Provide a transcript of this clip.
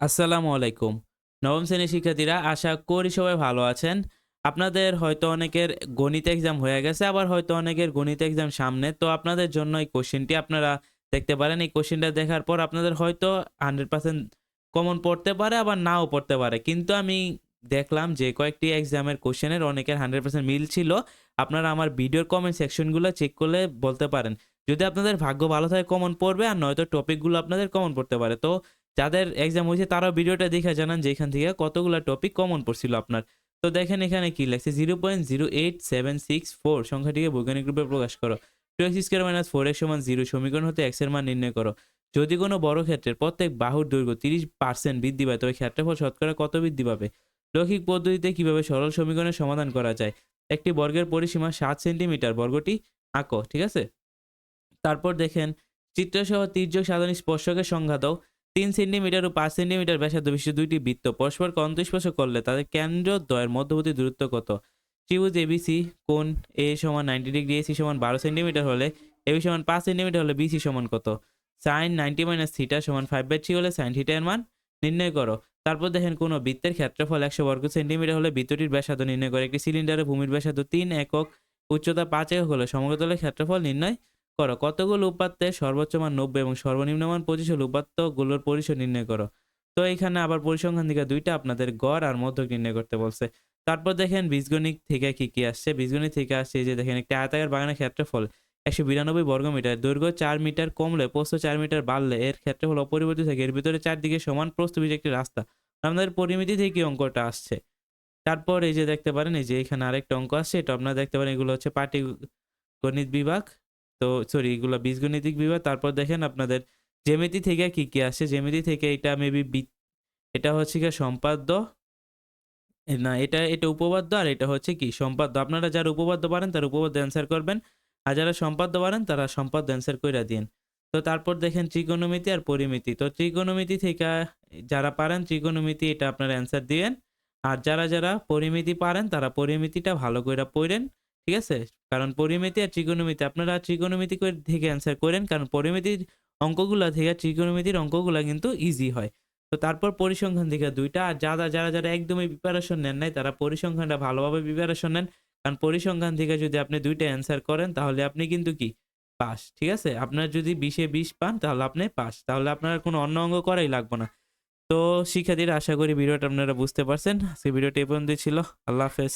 আসসালামু আলাইকুম। নবম শ্রেণির শিক্ষার্থীরা, আশা করি সবাই ভালো আছেন। আপনাদের হয়তো অনেকের গণিত এক্সাম হয়ে গেছে, আবার হয়তো অনেকের গণিত এক্সাম সামনে। তো আপনাদের জন্য এই কোশ্চেনটি আপনারা দেখতে পারেন। এই কোশ্চেনটা দেখার পর আপনাদের হয়তো হান্ড্রেড পার্সেন্ট কমন পড়তে পারে, আবার নাও পড়তে পারে। কিন্তু আমি দেখলাম যে কয়েকটি এক্সামের কোশ্চেনের অনেকের হান্ড্রেড পার্সেন্ট মিল ছিল। আপনারা আমার ভিডিওর কমেন্ট সেকশনগুলো চেক করলে বলতে পারেন। যদি আপনাদের ভাগ্য ভালো থাকে কমন পড়বে, আর নয়তো টপিকগুলো আপনাদের কমন পড়তে পারে। তো যাদের এক্সাম হয়েছে, তারাও ভিডিওটা দেখে জানান যে এখান থেকে কতগুলো টপিক কমন পড়ছিল আপনার। তো দেখেন এখানে কি লেখছে zero point zero eight seven six four সংখ্যাটিকে বৈজ্ঞানিক রূপে প্রকাশ করো। Two x square minus four x সমান জিরো সমীকরণ হতে এক্সের মান নির্ণয় করো। যদি কোনো বড় ক্ষেত্রের প্রত্যেক বাহুর দৈর্ঘ্য তিরিশ পার্সেন্ট বৃদ্ধি পায়, তবে ক্ষেত্রফল শতকরা কত বৃদ্ধি পাবে? লৌকিক পদ্ধতিতে কীভাবে সরল সমীকরণের সমাধান করা যায়? একটি বর্গের পরিসীমা সাত সেন্টিমিটার, বর্গটি আঁকো, ঠিক আছে? তারপর দেখেন, চিত্রসহ তির্যক সাধারণ স্পর্শকের সংখ্যা দাও। তিন সেন্টিমিটার ও পাঁচ সেন্টিমিটার ব্যাসার্ধ বিশিষ্ট দুইটি বৃত্ত পরস্পর অন্তঃস্পর্শ করলে তাদের কেন্দ্র দ্বয়ের মধ্যবর্তী দূরত্ব কত? ত্রিভুজ এবিসি কোন এ সমান নাইনটি ডিগ্রি এসি সমান বারো সেন্টিমিটার হলে এবি সমান পাঁচ সেন্টিমিটার হলে বিসি সমান কত? সাইন নাইনটি মাইনাস থিটা সমান ফাইভ বাই থ্রি হলে সাইন থিটার মান নির্ণয় করো। তারপর দেখেন কোনো বৃত্তের ক্ষেত্রফল একশো বর্গ সেন্টিমিটার হলে বৃত্তটির ব্যাসার্ধ নির্ণয় করে। একটি সিলিন্ডারের ভূমির ব্যাসার্ধ তিন একক, উচ্চতা পাঁচ একক হলে সমগ্রতলের ক্ষেত্রফল নির্ণয় করো। কতগুলো উপাত্তের সর্বোচ্চ মান নব্বই এবং সর্বনিম্ন মান পঁচিশ হলে উপাত্তগুলোর পরিসর নির্ণয় করো। তো এখানে আবার পরিসংখ্যান থেকে দুইটা আপনাদের গড় আর মধ্যক নির্ণয় করতে বলছে। তারপর দেখেন বীজগণিত থেকে কি কি আসছে? বীজগণিত থেকে আসছে যে দেখেন একটি আয়তাকার বাগানের ক্ষেত্রফল। একশো বিরানব্বই বর্গ মিটার দৈর্ঘ্য চার মিটার কমলে প্রস্থ চার মিটার বাড়লে এর ক্ষেত্রফল অপরিবর্তিত থাকে। এর ভিতরে চারদিকে সমান প্রস্থ বিশিষ্ট একটি রাস্তা। আপনাদের পরিমিতি থেকে অঙ্কটা আসছে। তারপর এই যে দেখতে পারেন, এই যে এখানে আরেকটা অঙ্ক আসছে, এটা আপনারা দেখতে পারেন, এগুলো হচ্ছে পাটি গণিত বিভাগ। তো সরি এগুলো বীজগণিতিক বিভাগ। তারপর দেখেন আপনাদের জ্যামিতি থেকে কি কি আসছে জ্যামিতি থেকে এটা মেবি এটা হচ্ছে কি সম্পাদ্য। না, এটা এটা উপপাদ্য আর এটা হচ্ছে কি? সম্পাদ্য। আপনারা যারা উপপাদ্য পারেন, তারা উপপাদ্য অ্যান্সার করবেন। আর যারা সম্পাদ্য পারেন, তারা সম্পাদ্য অ্যান্সার কইরা দিন তো তারপর দেখেন ত্রিকোণমিতি আর পরিমিতি। তো ত্রিকোণমিতি থেকে যারা পারেন, ত্রিকোণমিতি এটা আপনারা অ্যান্সার দিবেন আর যারা যারা পরিমিতি পারেন, তারা পরিমিতিটা ভালো করে পড়েন। ঠিক আছে? কারণ পরিমিতি আর ত্রিকোণমিতি, আপনারা ত্রিকোণমিতি করে থেকে অ্যান্সার করেন, কারণ পরিমিতির অঙ্কগুলা থেকে ত্রিকোণমিতির অঙ্কগুলা কিন্তু ইজি হয়। তো তারপর পরিসংখ্যান থেকে দুইটা, আর যারা যারা যারা একদমই প্রিপারেশন নেন নাই, তারা পরিসংখ্যানটা ভালোভাবে প্রিপারেশন নেন। কারণ পরিসংখ্যান থেকে যদি আপনি দুইটা অ্যান্সার করেন, তাহলে আপনি কিন্তু কি? পাস, ঠিক আছে? আপনার যদি বিশে বিশ পান, তাহলে আপনি পাস। তাহলে আপনার কোনো অন্য অঙ্গ করাই লাগবে না। তো শিক্ষার্থীরা, আশা করি ভিডিওটা আপনারা বুঝতে পারছেন। আজকে ভিডিওটা এই পর্যন্তই ছিল। আল্লাহ হাফেজ।